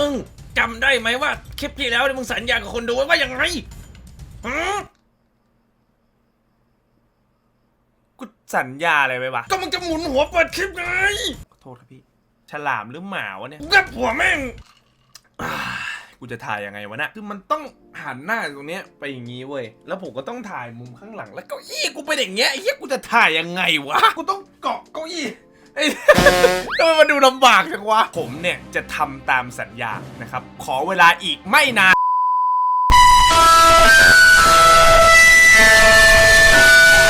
มึงจำได้ไหมว่าคลิปที่แล้วเนี่ยมึงสัญญากับคนดูไว้ว่าอย่างไรฮะกูสัญญาอะไรไว้วะก็มึงจะหมุนหัวเปิดคลิปไงขอโทษครับพี่ ฉลามหรือหมาวะเนี่ยกูกับผัวแม่ง กูจะถ่ายยังไงวะเนี่ยคือมันต้องหันหน้าตรงเนี้ยไปอย่างงี้เว้ย แล้วผมก็ต้องถ่ายมุมข้างหลัง แล้วเก้าอี้กูเป็นอย่างเงี้ยไอ้เหี้ยกูจะถ่ายยังไงวะ กูต้องเกาะเก้าอี้ ไอ้ทำไมมันดูลำบากจังวะ ผมเนี่ยจะทำตามสัญญานะครับ ขอเวลาอีกไม่นาน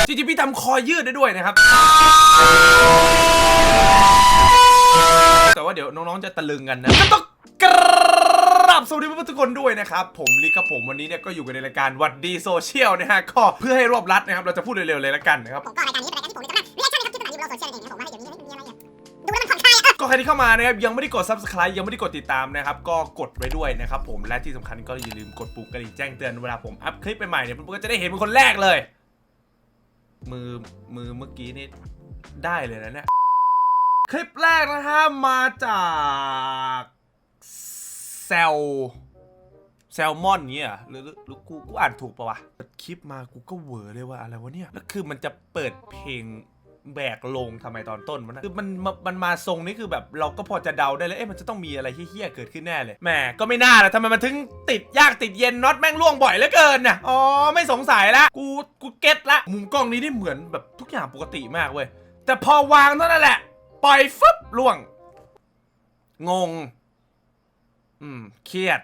จริงๆพี่ทำคอยืดได้ด้วยนะครับ แต่ว่าเดี๋ยวน้องๆจะตะลึงกันนะก็ต้องกราบสวัสดีเพื่อนๆทุกคนด้วยนะครับ ผมลิกครับผมวันนี้เนี่ยก็อยู่กันในรายการวัดดีโซเชียลนะฮะก็เพื่อให้รวบรัดนะครับ เราจะพูดเร็วๆเลยละกันนะครับ ผมก็รายการนี้เป็นรายการที่ผมจะมาเรียกชั่นนะครับที่เป็นแบบนี้บนโลกโซเชียลนั่นเองนะผมว่าเดี๋ ก็ใครที่เข้ามานะครับยังไม่ได้กด subscribe ยังไม่ได้กดติดตามนะครับก็กดไว้ด้วยนะครับผมและที่สำคัญก็อย่าลืมกดปุ่มกระดิ่งแจ้งเตือนเวลาผมอัพคลิปใหม่ๆเนี่ยเพื่อนๆก็จะได้เห็นเป็นคนแรกเลย มือมือเมื่อกี้นี่ได้เลยนะเนี่ยคลิปแรกนะฮะมาจากแซลแซลมอนเงี้ยหรือหรือหรือกูกูอ่านถูกปะวะเปิดคลิปมากูก็เวอร์เลยว่าอะไรวะเนี่ยแล้วคือมันจะเปิดเพลง แบกลงทำไมตอนต้นมันนคือมันมันมาทรงนี้คือแบบเราก็พอจะเดาได้เลยเอ๊ะมันจะต้องมีอะไรเฮี้ยเกิดขึ้นแน่เลยแหมก็ไม่น่าละทำไมมันถึงติดยากติดเย็นน็อตแม่งล่วงบ่อยเหลือเกินน่ะอ๋อไม่สงสัยละกูกูเก็ตละมุมกล้องนี้นี่เหมือนแบบทุกอย่างปกติมากเว้ยแต่พอวางเท่านั้นแหละ ปล่อยฟึบล่วง งง อืม เครียด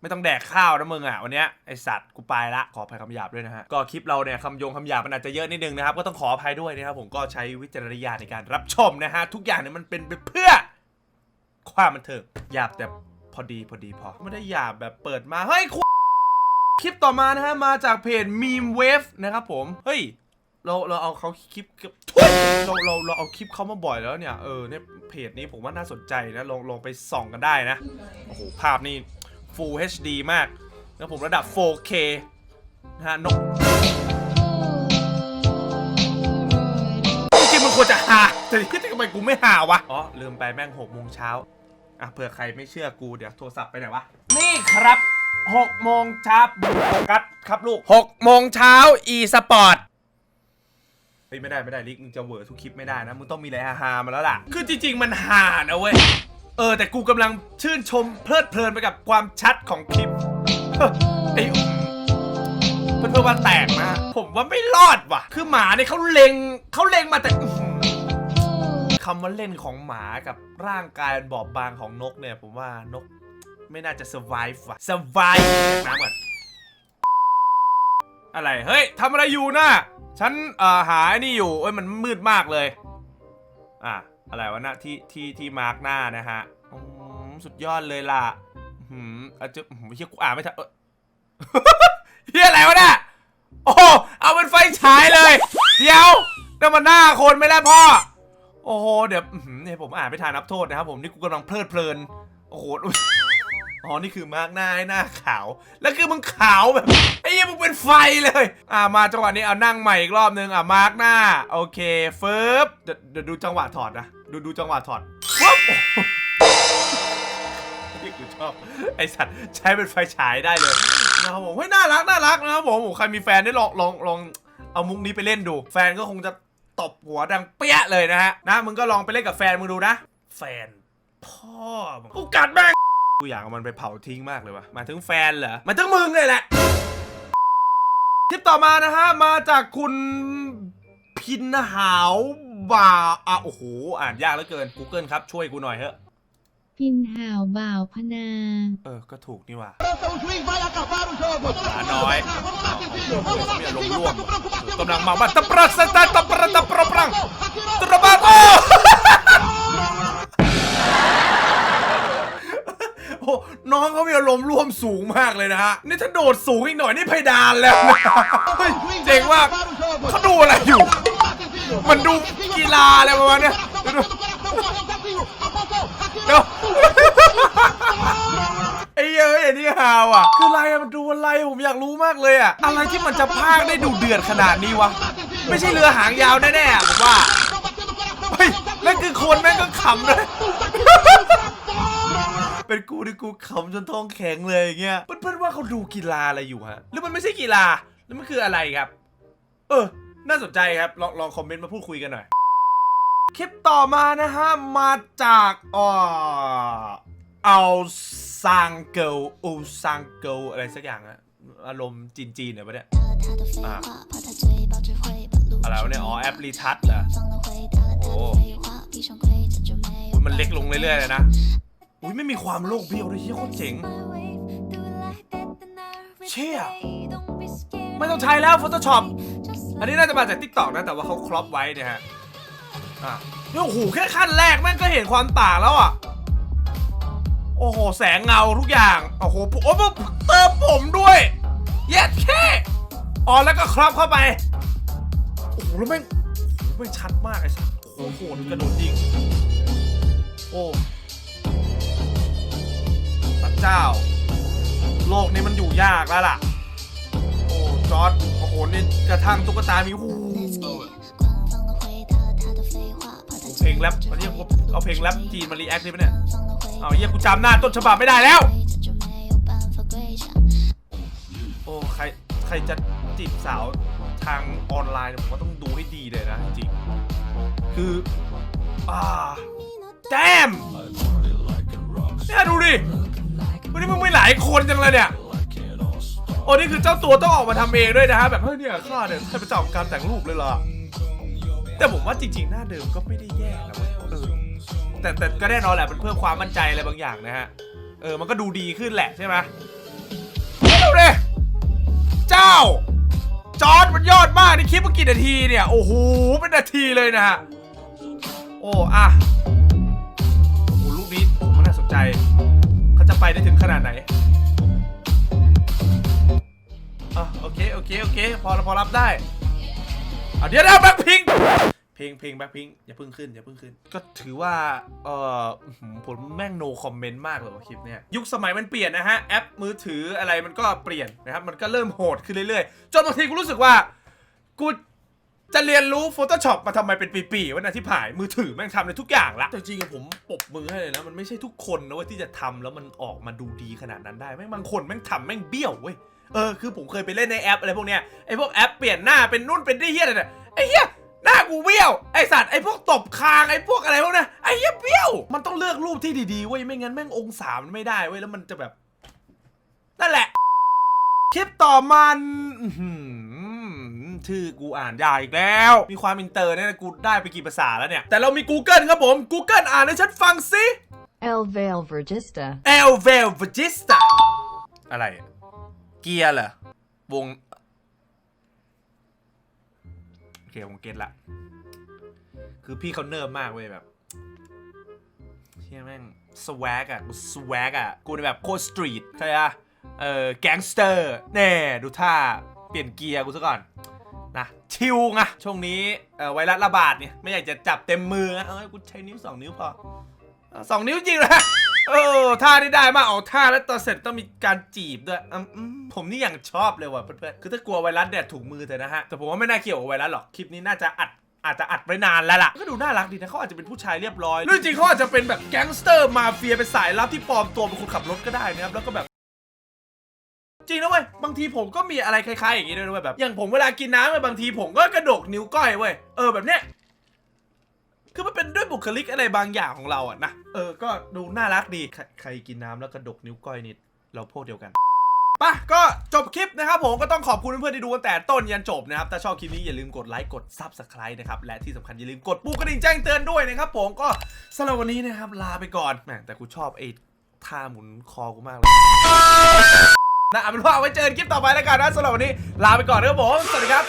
ไม่ต้องแดกข้าวนะมึงอะวันเนี้ยไอสัตว์กูไปละขออภัยคำหยาบด้วยนะฮะก็คลิปเราเนี่ยคำโยงคำหยาบมันอาจจะเยอะนิดนึงนะครับก็ต้องขออภัยด้วยนะครับผมก็ใช้วิจารณญาณในการรับชมนะฮะทุกอย่างเนี่ยมันเป็นไปเพื่อ ความบันเทิงหยาบแต่พอดีพอดีพอ ไม่ได้หยาบแบบเปิดมาเฮ้ยคุณคลิปต่อมานะฮะมาจากเพจ meme wave นะครับผมเฮ้ยเราเราเอาเขาคลิปกือบทุยเราเราเราเอาคลิปเขามาบ่อยแล้วเนี่ยเออเนี่ยเพจนี้ผมว่าน่าสนใจนะลองลองไปส่องกันได้นะโอ้โหภาพนี่ Full HD มากแล้วผมระดับ 4K นะฮะนกจริงๆมันควรจะหาแต่ที่ทำไมกูไม่หาวะ อ๋อ ลืมไปแม่ง6โมงเช้าอะเผื่อใครไม่เชื่อกูเดี๋ยวโทรศัพท์ไปไหนวะ นี่ครับ6โมงเช้าดูโฟกัสครับลูก6โมงเช้า e สปอร์ตเฮ้ยไม่ได้ไม่ได้ลิกมึงจะเหวอร์ทุกคลิปไม่ได้นะ มึงต้องมีอะไรฮาๆมาแล้วล่ะ คือจริง ๆ มันฮานะเว้ย เออแต่กูกำลังชื่นชมเพลิดเพลินไปกับความชัดของคลิปไอ้เพื่อนเพื่อนว่าแตกนะผมว่าไม่รอดว่ะ คือหมาเนี่ยเขาเลงเขาเลงมาแต่คำว่าเล่นของหมากับร่างกายบอบบางของนกเนี่ย ผมว่านกไม่น่าจะ survive ว่ะ survive น้ำก่อนอะไร เฮ้ยทำอะไรอยู่นะฉันเอ่อหาไอ้นี่อยู่เอ้ยมันมืดมากเลย อะ อะไรวะนะที่ที่ที่มาร์กหน้านะฮะสุดยอดเลยล่ะหืมอาจจะเฮียกูอ่านไม่ทันเฮียอะไรวะเนี่ยโอ้เอาเป็นไฟฉายเลย เดี๋ยวนั่นมันหน้าคนไม่แล้วพ่อ โอ้โห เดี๋ยวอื้อหือเนี่ยผมอ่านไม่ทันนับโทษนะครับผมนี่กูกำลังเพลิดเพลิน โอ้โห อ๋อ นี่คือมาร์กหน้าให้หน้าขาว แล้วคือมึงขาวแบบไอ้เหี้ยมึงเป็นไฟเลย อ่ามาจังหวะนี้เอานั่งใหม่อีกรอบนึงอะมาร์กหน้า โอเคฟึบเดี๋ยวเดี๋ยวดูจังหวะถอดนะ ดูดูจังหวะถอดปุ๊บโอ้โหนี่กูชอบไอสัตว์ใช้เป็นไฟฉายได้เลยนะครับผมเฮ้ยน่ารักน่ารักนะครับผมผมใครมีแฟนได้ลองลองลองเอามุกนี้ไปเล่นดู แฟนก็คงจะตบหัวดังเปี้ยเลยนะฮะนะมึงก็ลองไปเล่นกับแฟนมึงดูนะ แฟนพ่อมึงกูกัดแม่ง กูอยากเอามันไปเผาทิ้งมากเลยวะหมายถึงแฟนเหรอหมายถึงมึงเลยแหละคลิปต่อมานะฮะมาจากคุณพินหาวบ่าอะโอ้โหอ่านยากเหลือเกิน Google ครับช่วยกูหน่อยเถอะ พินห่าวบ่าวพนาเออ ก็ถูกนี่หว่า O juiz vai acabar o jogo. หมาน้อย Vamos lá, Vitinho. เพื่อน Vamos เขา lá, มีอารมณ์ Vitinho. ร่วม Branco, branco, bateu. กำลังมาบัตรประสตาตะประตะประปรัง Atirou. ตระบาโอ้โอ้ น้องเขามีอารมณ์ร่วมสูงมากเลยนะฮะ นี่ถ้าโดดสูงอีกหน่อยนี่เพดานแล้วนะเฮ้ยเจ๋ง vai มากเขาดูอะไรอยู่ มันดูกีฬาอะไรประมาณเนี้ยเดี๋ยวไอ้เอ้ยอันนี้ฮาวอะ คืออะไรอะมันดูอะไรผมอยากรู้มากเลยอะ อะไรที่มันจะพากได้ดูเดือดขนาดนี้วะ ไม่ใช่เรือหางยาวแน่ๆผมว่า เฮ้ยนั่นคือคนแม่งก็ขำเลย เป็นกูที่กูขำจนท้องแข็งเลยอย่างเงี้ยเพื่อนๆว่าเขาดูกีฬาอะไรอยู่ฮะหรือมันไม่ใช่กีฬาแล้วมันคืออะไรครับ เออ น่าสนใจครับ ลองลองคอมเมนต์มาพูดคุยกันหน่อย คลิปต่อมานะฮะ มาจากอ่อเอาซังเกิลอูซังเกิลอะไรสักอย่างอะอารมณ์จีนๆเนี่ยวะเนี่ย，อะไรวะเนี่ย อ๋อ แอปรีทัชเหรอโอ้มันเล็กลงเรื่อยๆเลยนะ อุ้ยไม่มีความโลกเบี้ยวเลยเฮียโคตรเจ๋ง เชี่ยไม่ต้องใช้แล้ว Photoshop อันนี้น่าจะมาจาก TikTok นะ แต่ว่าเขาครอปไว้เนี่ยฮะ อะนี่โอ้โหแค่ขั้นแรกแม่งก็เห็นความต่างแล้วอะ โอ้โห แสงเงาทุกอย่าง โอ้โห โอ้โหเติมผมด้วยเย็ดแค่อ๋อแล้วก็ครอบเข้าไป โอ้โหแล้วแม่งโอ้แม่งชัดมากไอ้สัสโอ้โหโหดกระโดดยิง โอ้ เจ้า โลกนี้มันอยู่ยากแล้วล่ะ โอ้จอร์ดโอ้โหนี่กระทั่งตุ๊กตามีหูเพลงแรปวันนี้ผมเอาเพลงแรปจีนมารีแอคได้ไหมเนี่ย เอาเยี่ยกูจำหน้าต้นฉบับไม่ได้แล้ว โอ้ใครใครจะจีบสาวทางออนไลน์ผมว่าต้องดูให้ดีเลยนะจริง คืออ่าแจมเนี่ยดูดิ วันนี้มึงไม่หลายคนจังเลยเนี่ยโอ้นี่คือเจ้าตัวต้องออกมาทำเองด้วยนะฮะแบบเฮ้ยเนี่ยข้าเนี่ยใช้ประจำการแต่งรูปเลยเหรอแต่ผมว่าจริงๆ หน้าเดิมก็ไม่ได้แย่นะเว้ยเออแต่แต่ก็แน่นอนแหละมันเพิ่มความมั่นใจอะไรบางอย่างนะฮะเออมันก็ดูดีขึ้นแหละใช่ไหมดูดิเจ้า จอร์ดมันยอดมากนี่คลิปเมันกี่นาทีเนี่ยโอ้โหเป็นนาทีเลยนะฮะโอ้อะโอ้ลูกนี้มันน่าสนใจ ไปได้ถึงขนาดไหนอะโอเคโอเคโอเคพอพอรับได้อะเดี๋ยวนะแบ็คพิงเพลงเพลงแบ็คพิงอย่าเพิ่งขึ้นอย่าเพิ่งขึ้น ก็ถือว่าเอ่ออื้อหือผมแม่งโนคอมเมนต์มากเลยว่าคลิปเนี้ยยุคสมัยมันเปลี่ยนนะฮะแอปมือถืออะไรมันก็เปลี่ยนนะครับมันก็เริ่มโหดขึ้นเรื่อยๆจนบางทีกูรู้สึกว่ากู จะเรียนรู้ Photoshop มาทำไมเป็นปีๆวันนั้นที่ผ่านมือถือแม่งทำในทุกอย่างละแต่จริงๆผมปรบมือให้เลยนะ มันไม่ใช่ทุกคนนะเว้ยที่จะทำแล้วมันออกมาดูดีขนาดนั้นได้แม่งบางคนแม่งทำแม่งเบี้ยวเว้ยเออคือผมเคยไปเล่นในแอปอะไรพวกเนี้ยไอพวกแอปเปลี่ยนหน้าเป็นนู่นเป็นนี่เฮียอะไรเนี่ยไอเฮียหน้ากูเบี้ยวไอสัตว์ไอพวกตบคางไอพวกอะไรพวกเนี้ยไอเฮียเบี้ยว มันต้องเลือกรูปที่ดีๆเว้ยไม่งั้นแม่งองศามันไม่ได้เว้ยแล้วมันจะแบบนั่นแหละ คลิปต่อมันอื้อหือ ชื่อกูอ่านยากอีกแล้ว มีความอินเตอร์เนี่ยกูได้ไปกี่ภาษาแล้วเนี่ย แต่เรามี Google ครับผม Google อ่านให้ฉันฟังสิ El Veil Vergista. El v e l v e g i s t a อะไร เกียร์เหรอ วง โอเคผมเก็ตละ คือพี่เขาเนิร์ฟมากเว้ยแบบเชี่ยแม่งสวกอะกูสวกอะกูในแบบโคตรสตรีทใช่ปะเออแก๊งสเตอร์ แน่ ดูท่า เปลี่ยนเกียร์กูซะก่อน นะชิวไงช่วงนี้ไวรัสระบาดเนี่ยไม่อยากจะจับเต็มมือนะเออกูใช้นิ้วสองนิ้วพอสองนิ้วจริงนะเออท่านี่ได้มากเอาท่าแล้วตอนเสร็จต้องมีการจีบด้วยอืมผมนี่อย่างชอบเลยว่ะเพื่อนๆคือถ้ากลัวไวรัสเนี่ยถูกมือเถอะนะฮะแต่ผมว่าไม่น่าเกี่ยวกับไวรัสหรอกคลิปนี้น่าจะอัดอาจจะอัดไว้นานแล้วล่ะ ก็ดูน่ารักดีนะเขาอาจจะเป็นผู้ชายเรียบร้อยหรือจริงเขาอาจจะเป็นแบบแก๊งสเตอร์มาเฟียเป็นสายลับที่ปลอมตัวเป็นคนขับรถก็ได้นะครับ แล้วก็แบบ จริงนะเว้ยบางทีผมก็มีอะไรคล้ายๆอย่างนี้ด้วยนะเว้ยแบบอย่างผมเวลากินน้ำเนี่ยบางทีผมก็กระดกนิ้วก้อยเว้ยเออแบบเนี้ยคือมันเป็นด้วยบุคลิกอะไรบางอย่างของเราอะนะเออก็ดูน่ารักดีใครใครกินน้ำแล้วกระดกนิ้วก้อยนิดเราพวกเดียวกันปะก็จบคลิปนะครับผมก็ต้องขอบคุณเพื่อนๆที่ดูตั้งแต่ต้นยันจบนะครับ ถ้าชอบคลิปนี้อย่าลืมกดไลค์กด Subscribe นะครับ และที่สำคัญอย่าลืมกดปุ่มกระดิ่งแจ้งเตือนด้วยนะครับผมก็สำหรับวันนี้นะครับ ลาไปก่อนแหมแต่กูชอบไอ้ท่าหมุนคอกูมากเลย นะเอาเป็นว่าเอาไว้เจอกันคลิปต่อไปแล้วกันนะสำหรับวันนี้ลาไปก่อนนะครับผมสวัสดีครับ